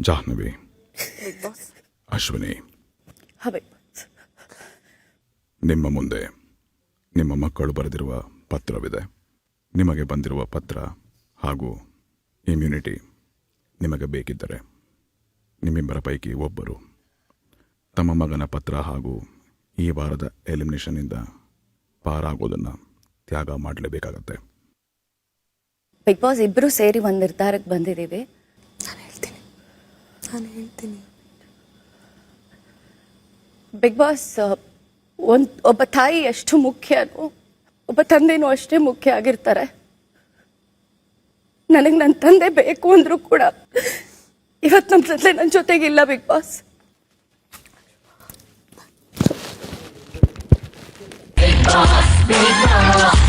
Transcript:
ಜಾಹ್ನವಿ ಅಶ್ವಿನಿ ನಿಮ್ಮ ಮುಂದೆ ನಿಮ್ಮ ಮಕ್ಕಳು ಬರೆದಿರುವ ಪತ್ರವಿದೆ. ನಿಮಗೆ ಬಂದಿರುವ ಪತ್ರ ಹಾಗೂ ಇಮ್ಯುನಿಟಿ ನಿಮಗೆ ಬೇಕಿದ್ದರೆ ನಿಮ್ಮಿಬ್ಬರ ಪೈಕಿ ಒಬ್ಬರು. ತಮ್ಮ ಮಗನ ಪತ್ರ ಹಾಗೂ ಈ ವಾರದ ಎಲಿಮಿನೇಷನ್ನಿಂದ ಪಾರಾಗೋದನ್ನು ತ್ಯಾಗ ಮಾಡಲೇಬೇಕಾಗತ್ತೆ. ಬಿಗ್ ಬಾಸ್ ಇಬ್ಬರು ಸೇರಿ ಒಂದು ನಿರ್ಧಾರಕ್ಕೆ ಬಂದಿದ್ದೀವಿ. ನಾನು ಹೇಳ್ತೀನಿ. ಬಿಗ್ ಬಾಸ್ ಒಂದು ಒಬ್ಬ ತಾಯಿ ಎಷ್ಟು ಮುಖ್ಯನೋ ಒಬ್ಬ ತಂದೆನೂ ಅಷ್ಟೇ ಮುಖ್ಯ ಆಗಿರ್ತಾರೆ. ನನಗೆ ನನ್ನ ತಂದೆ ಬೇಕು ಅಂದ್ರೂ ಕೂಡ ಇವತ್ತು ನಮ್ಮ ತಂದೆ ನನ್ನ ಜೊತೆಗಿಲ್ಲ Bigg Boss Big Boss, Big Boss.